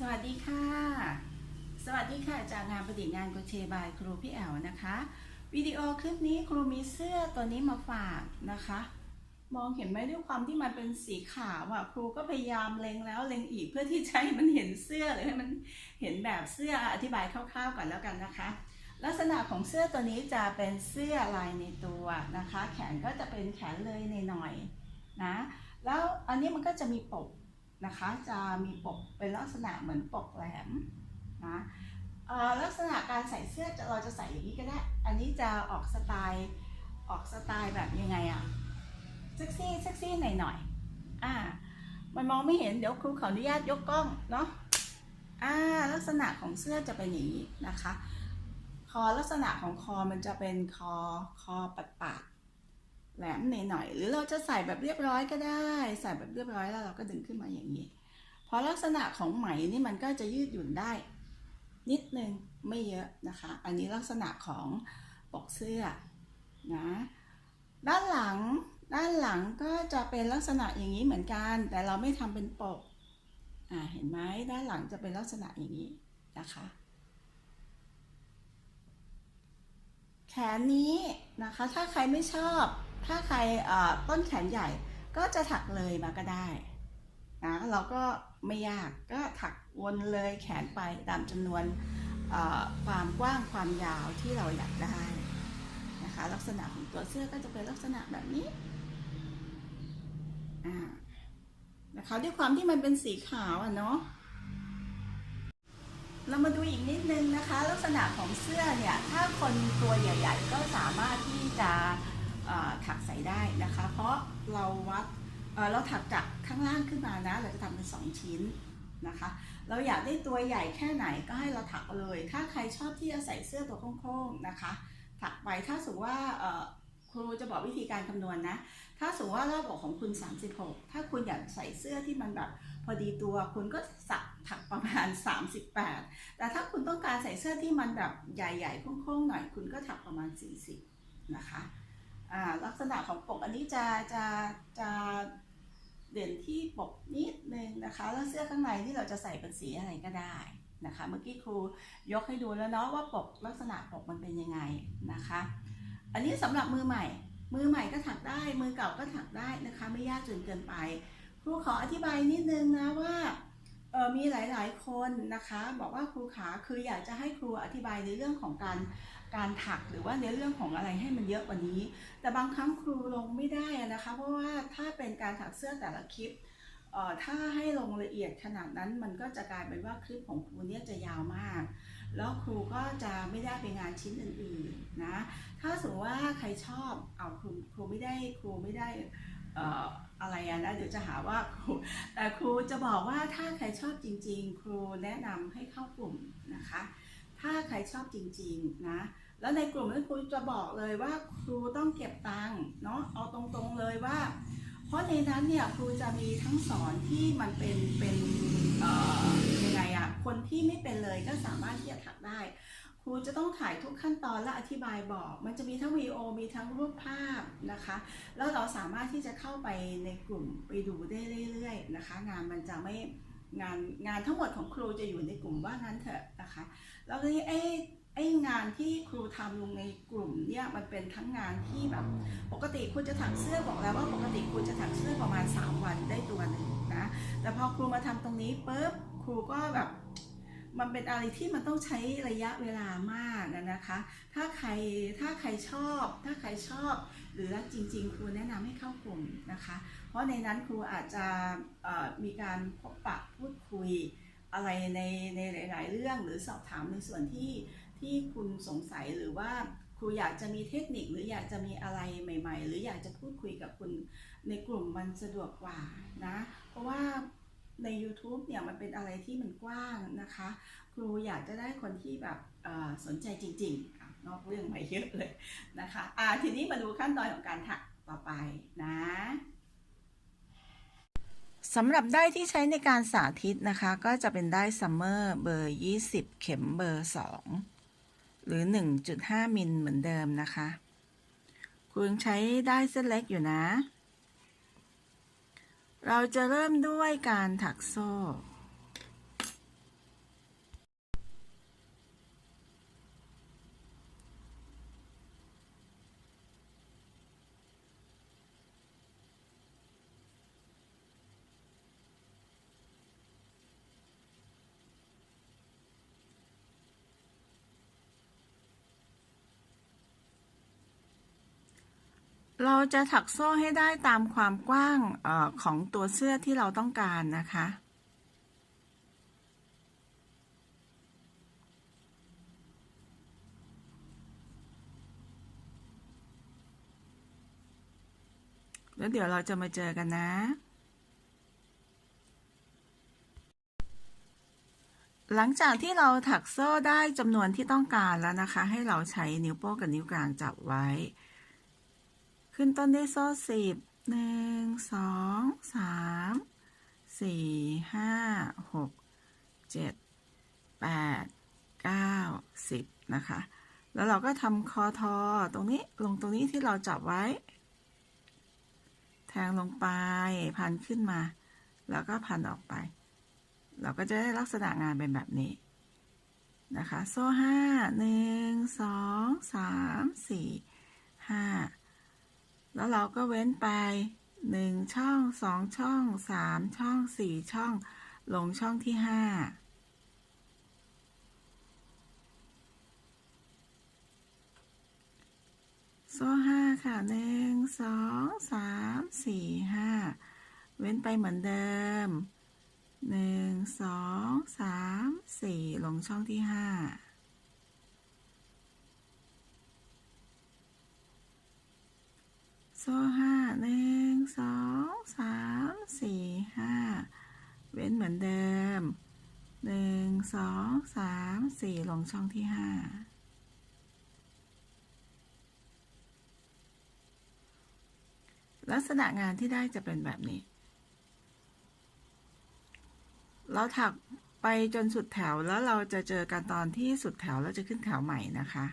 สวัสดีค่ะ สวัสดีค่ะจากงานประดิษฐ์งานโกเชบายครูพี่แอลนะคะ วิดีโอคลิปนี้ครูมีเสื้อตัวนี้มาฝากนะคะ มองเห็นไหมด้วยความที่มันเป็นสีขาวอะครูก็พยายามเล็งแล้วเล็งอีกเพื่อที่จะให้มันเห็นเสื้อหรือให้มันเห็นแบบเสื้ออธิบายคร่าวๆก่อนแล้วกันนะคะ ลักษณะของเสื้อตัวนี้จะเป็นเสื้อลายในตัวนะคะ แขนก็จะเป็นแขนเลยในหน่อยนะแล้วอันนี้มันก็จะมีปก นะคะ จะมีปกเป็นลักษณะเหมือนปกแหลมนะลักษณะการใส่เสื้อจะเราจะใส่อย่างนี้ก็ได้ อันนี้จะออกสไตล์ออกสไตล์แบบยังไงอะเซ็กซี่เซ็กซี่หน่อยหน่อยอ่า มันมองไม่เห็นเดี๋ยวครูขออนุญาตยกกล้องเนาะอ่าลักษณะของเสื้อจะเป็นอย่างนี้นะคะ คอลักษณะของคอมันจะเป็นคอคอปัดปาด แหลมหน่อยๆหรือเราจะใส่แบบเรียบร้อยก็ได้ ใส่แบบเรียบร้อยแล้วเราก็ดึงขึ้นมาอย่างนี้เพราะลักษณะของไหมนี่มันก็จะยืดหยุ่นได้ นิดนึงไม่เยอะนะคะ อันนี้ลักษณะของปกเสื้อนะด้านหลังด้านหลังก็จะเป็นลักษณะอย่างนี้เหมือนกัน แต่เราไม่ทำเป็นปกอ่าเห็นไหมด้านหลังจะเป็นลักษณะอย่างนี้นะคะ แขนนี้นะคะถ้าใครไม่ชอบ ถ้าใครต้นแขนใหญ่ก็จะถักเลยมาก็ได้นะเราก็ไม่ยากก็ถักวนเลยแขนไปตามจำนวนความกว้างความยาวที่เราอยากได้นะคะลักษณะของตัวเสื้อก็จะเป็นลักษณะแบบนี้นะคะด้วยความที่มันเป็นสีขาวอะเนาะเรามาดูอีกนิดนึงนะคะ ลักษณะของเสื้อเนี่ย ถ้าคนตัวใหญ่ ๆ ก็สามารถที่จะ ถักใส่ได้นะคะ เพราะเราวัดเเราถักจากข้างล่างขึ้นมานะ เราจะทำเป็น 2 ชิ้นนะคะ เราอยากได้ตัวใหญ่แค่ไหนก็ให้เราถักเลย ถ้าใครชอบที่จะใส่เสื้อตัวโค้งๆนะคะ ถักไปถ้าสมมติว่าครูจะบอกวิธีการคำนวณนะถ้าสมมติว่ารอบอกของคุณ 36 ถ้าคุณอยากใส่เสื้อที่มันแบบพอดีตัวคุณก็สักถักประมาณ 38 แต่ถ้าคุณต้องการใส่เสื้อที่มันแบบใหญ่ๆโค้งๆหน่อย คุณก็ถักประมาณ 40 นะคะ อ่าลักษณะของปกอันนี้จะจะจะเด่นที่ปกนิดนึงนะคะ แล้วเสื้อข้างในที่เราจะใส่เป็นสีอะไรก็ได้นะคะ เมื่อกี้ครูยกให้ดูแล้วเนาะว่าปกลักษณะปกมันเป็นยังไงนะคะ อันนี้สำหรับมือใหม่ มือใหม่ก็ถักได้ มือเก่าก็ถักได้นะคะ ไม่ยากจนเกินไป ครูขออธิบายนิดนึงนะว่าเออมีหลายๆคนนะคะ บอกว่าครูขาคืออยากจะให้ครูอธิบายในเรื่องของการ การถักหรือว่าในเรื่องของอะไรให้มันเยอะกว่านี้ แต่บางครั้งครูลงไม่ได้นะคะ เพราะว่าถ้าเป็นการถักเสื้อแต่ละคลิปถ้าให้ลงละเอียดขนาดนั้นมันก็จะกลายเป็นว่าคลิปของครูเนี่ยจะยาวมาก แล้วครูก็จะไม่ได้ไปงานชิ้นอื่นๆนะ ถ้าสมมติว่าใครชอบเอาครูครูไม่ได้ครูไม่ได้อะไรนะเดี๋ยวจะหาว่าครูแต่ครูจะบอกว่าถ้าใครชอบจริง ๆ ครูแนะนำให้เข้ากลุ่มนะคะ ถ้าใครชอบจริง ๆ นะ แล้วในกลุ่มนั้นครูจะบอกเลยว่าครูต้องเก็บตังค์เนาะเอาตรงๆเลยว่า เพราะในนั้นเนี่ยครูจะมีทั้งสอนที่มันเป็นเป็นเอ่อยังไงอะคนที่ไม่เป็นเลยก็สามารถที่จะถักได้ ครูจะต้องถ่ายทุกขั้นตอนและอธิบายบอก มันจะมีทั้งวีโอมีทั้งรูปภาพนะคะ แล้วเราสามารถที่จะเข้าไปในกลุ่มไปดูได้เรื่อยๆนะคะ งานมันจะไม่งานงานทั้งหมดของครูจะอยู่ในกลุ่มว่างั้นเถอะนะคะ แล้วทีนี้ไอ้ ไอ้งานที่ครูทำลงในกลุ่มเนี่ยมันเป็นทั้งงานที่แบบ ปกติคุณจะถักเสื้อบอกแล้วว่าปกติคุณจะถักเสื้อประมาณ 3 วันได้ตัวหนึ่งนะ แต่พอครูมาทำตรงนี้ปุ๊บครูก็แบบมันเป็นอะไรที่มันต้องใช้ระยะเวลามากอะนะคะ ถ้าใครถ้าใครชอบ ถ้าใครชอบ หรือรักจริง ๆ ครูแนะนำให้เข้ากลุ่มนะคะ เพราะในนั้นครูอาจจะเอ่อมีการพบปะพูดคุยอะไรในในหลาย ๆ เรื่องหรือสอบถามในส่วนที่ ที่คุณสงสัยหรือว่าครูอยากจะมีเทคนิคหรืออยากจะมีอะไรใหม่ ๆ หรืออยากจะพูดคุยกับคุณในกลุ่มมันสะดวกกว่านะ เพราะว่าใน YouTube เนี่ยมันเป็นอะไรที่มันกว้างนะคะ ครูอยากจะได้คนที่แบบสนใจจริงๆนอกเรื่องไปเยอะเลยนะคะอ่าทีนี้มาดูขั้นตอนของการถักต่อไปนะสำหรับได้ที่ใช้ในการสาธิตนะคะ ก็จะเป็นได้ซัมเมอร์เบอร์ 20 เข็มเบอร์ 2 หรือ 1.5 มิลเหมือนเดิมนะคะ คุณใช้ได้เส้นเล็กอยู่นะ เราจะเริ่มด้วยการถักโซ่ เราจะถักโซ่ให้ได้ตามความกว้างอของตัวเสื้อที่เราต้องการนะคะ แล้วเดี๋ยวเราจะมาเจอกันนะ หลังจากที่เราถักโซ่ได้จำนวนที่ต้องการแล้วนะคะ ให้เราใช้นิ้วโป้งกับนิ้วกลางจับไว้ ขึ้นต้นด้วยโซ่สิบหนึ่งสองสามสี่ห้าหกเจ็ดแปดเก้าสิบนะคะ แล้วเราก็ทำคอทอตรงนี้ลงตรงนี้ที่เราจับไว้ แทงลงไปพันขึ้นมา แล้วก็พันออกไป เราก็จะได้ลักษณะงานเป็นแบบนี้นะคะ โซ่ห้าหนึ่งสองสามสี่ห้า แล้วเราก็เว้นไปหนึ่งช่องสองช่องสามช่องสี่ช่อง ลงช่องที่ห้าโซ่ห้าค่ะหนึ่งสองสามสี่ห้าเว้นไปเหมือนเดิมหนึ่งสองสามสี่ลงช่องที่ห้า โซ่ห้าหนึ่งสองสามสี่ห้าเว้นเหมือนเดิมหนึ่งสองสามสี่ลงช่องที่ห้าลักษณะงานที่ได้จะเป็นแบบนี้ เราถักไปจนสุดแถวแล้วเราจะเจอกันตอนที่สุดแถวแล้วจะขึ้นแถวใหม่นะคะ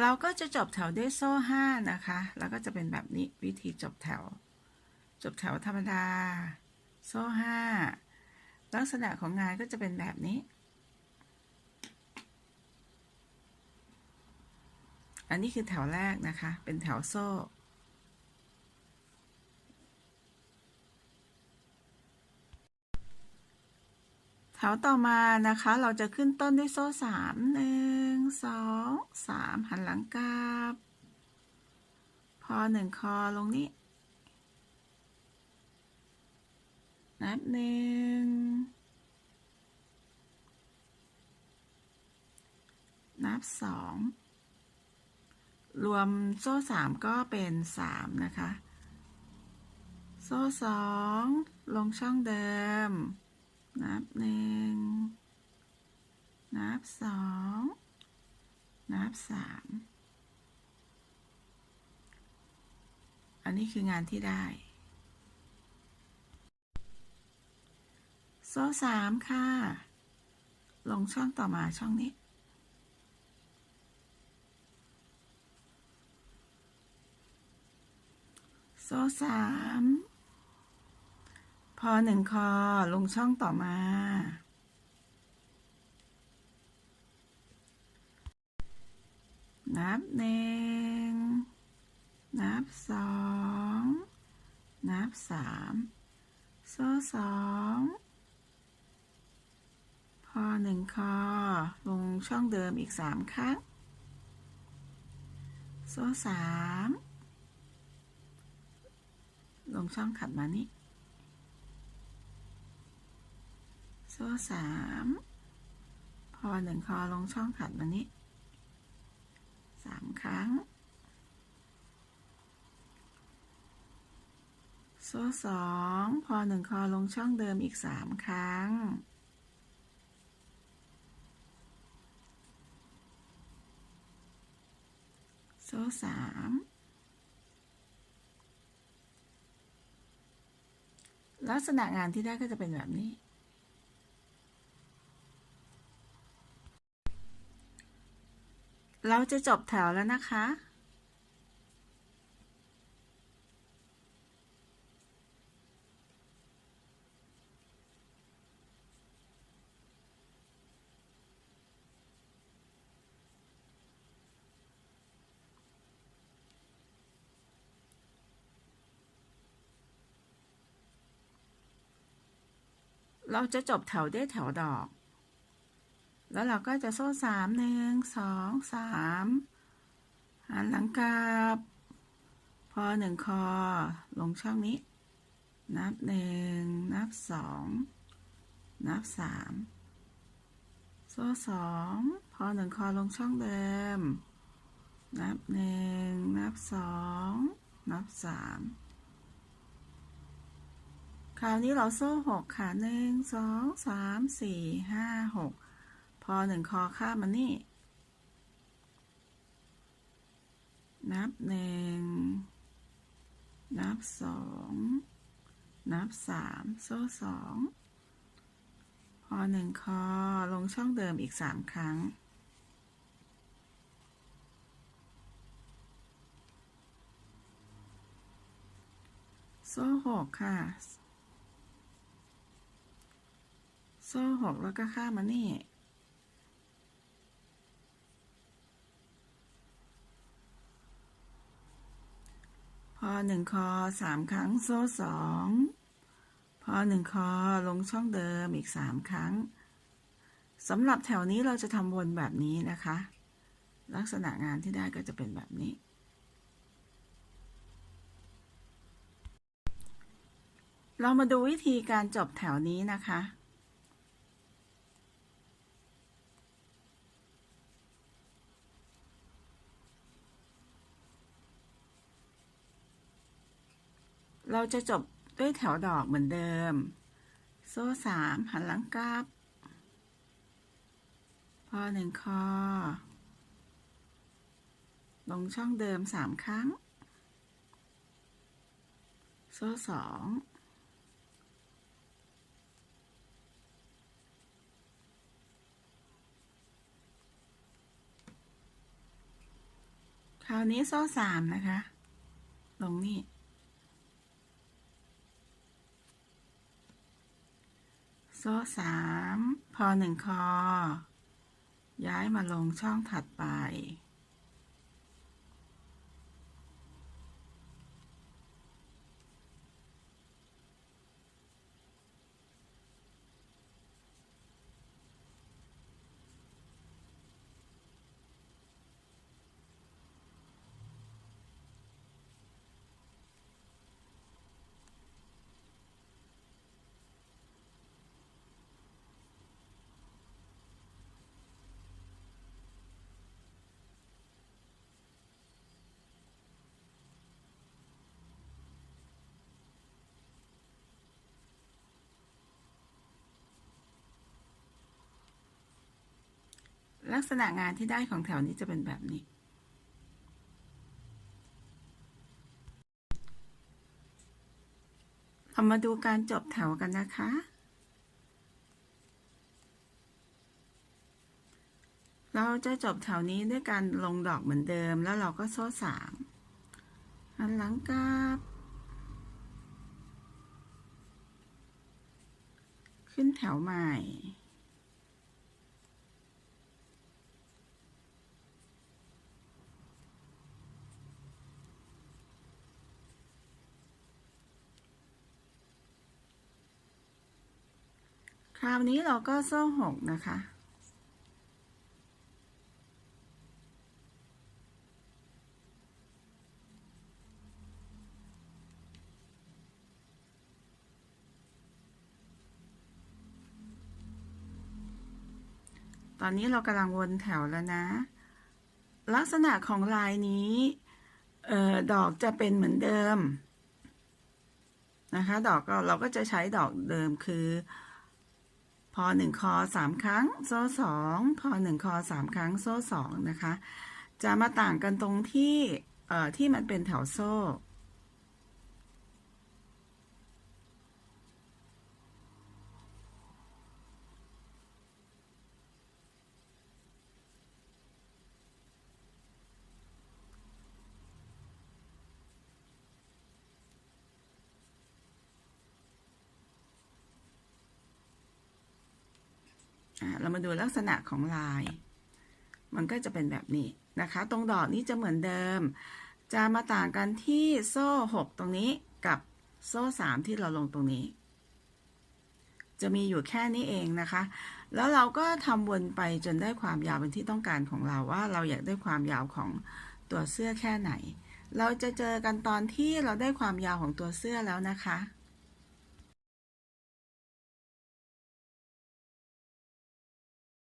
เราก็จะจบแถวด้วยโซ่ห้านะคะ แล้วก็จะเป็นแบบนี้วิธีจบแถว จบแถวธรรมดา โซ่ห้าลักษณะของงานก็จะเป็นแบบนี้ อันนี้คือแถวแรกนะคะ เป็นแถวโซ่ แถวต่อมานะคะ เราจะขึ้นต้นด้วยโซ่สามหนึ่ง สองสามหันหลังกลับ พอหนึ่งคอลงนี้ นับหนึ่ง นับสอง รวมโซ่สามก็เป็นสามนะคะ โซ่สองลงช่องเดิม นับหนึ่งนับสอง นับสามอันนี้คืองานที่ได้ โซ่สามค่ะ ลงช่องต่อมาช่องนี้ โซ่สามพอหนึ่งคอลงช่องต่อมา นับหนึ่ง นับสอง นับสามโซ่สองพอหนึ่งคอ ลงช่องเดิมอีกสามครั้ง โซ่สามลงช่องขัดมานี้ โซ่สามพอหนึ่งคอลงช่องขัดมานี้ สามครั้งโซ่สองพอหนึ่งคอลงช่องเดิมอีกสามครั้ง โซ่สามลักษณะงานที่ได้ก็จะเป็นแบบนี้ เราจะจบแถวแล้วนะคะ เราจะจบแถวด้วยแถวดอก แล้วเราก็จะโซ่สามหนึ่งสองสามหันหลังกลับ พอหนึ่งคอ ลงช่องนี้ นับหนึ่งนับสองนับสามโซ่สองพอหนึ่งคอลงช่องเดิม นับหนึ่งนับสองนับสามคราวนี้เราโซ่หกค่ะหนึ่งสองสามสี่ห้าหก อหนึ่งคอข้ามมานี่ นับหนึ่ง นับสอง นับสามโซ่สองพอหนึ่งคอลงช่องเดิมอีกสามครั้ง โซ่หกค่ะโซ่หกแล้วก็ข้ามมานี่ หนึ่งคอสามครั้งโซ่สองพอหนึ่งคอลงช่องเดิมอีกสามครั้งสำหรับแถวนี้เราจะทำวนแบบนี้นะคะ ลักษณะงานที่ได้ก็จะเป็นแบบนี้ เรามาดูวิธีการจบแถวนี้นะคะ เราจะจบด้วยแถวดอกเหมือนเดิม โซ่สามหันหลังกลับ พอหนึ่งคอ ลงช่องเดิมสามครั้ง โซ่สองคราวนี้โซ่สามนะคะ ลงนี่ โซ่สามพอหนึ่งคอ ย้ายมาลงช่องถัดไป ลักษณะงานที่ได้ของแถวนี้จะเป็นแบบนี้ เรามาดูการจบแถวกันนะคะ เราจะจบแถวนี้ด้วยการลงดอกเหมือนเดิม แล้วเราก็โซ่สามหันหลังกลับ ขึ้นแถวใหม่ คราวนี้เราก็โซ่หกนะคะ ตอนนี้เรากำลังวนแถวแล้วนะ ลักษณะของลายนี้เออดอกจะเป็นเหมือนเดิม นะคะ ดอกก็เราก็จะใช้ดอกเดิมคือ หนึ่งคอสามครั้ง โซ่สองพอหนึ่งคอสามครั้ง โซ่สองนะคะ จะมาต่างกันตรงที่ เอ่อ ที่มันเป็นแถวโซ่ มาดูลักษณะของลาย มันก็จะเป็นแบบนี้นะคะ ตรงดอกนี้จะเหมือนเดิม จะมาต่างกันที่โซ่หกตรงนี้กับโซ่สามที่เราลงตรงนี้ จะมีอยู่แค่นี้เองนะคะ แล้วเราก็ทำวนไปจนได้ความยาวเป็นที่ต้องการของเราว่า เราอยากได้ความยาวของตัวเสื้อแค่ไหน เราจะเจอกันตอนที่เราได้ความยาวของตัวเสื้อแล้วนะคะ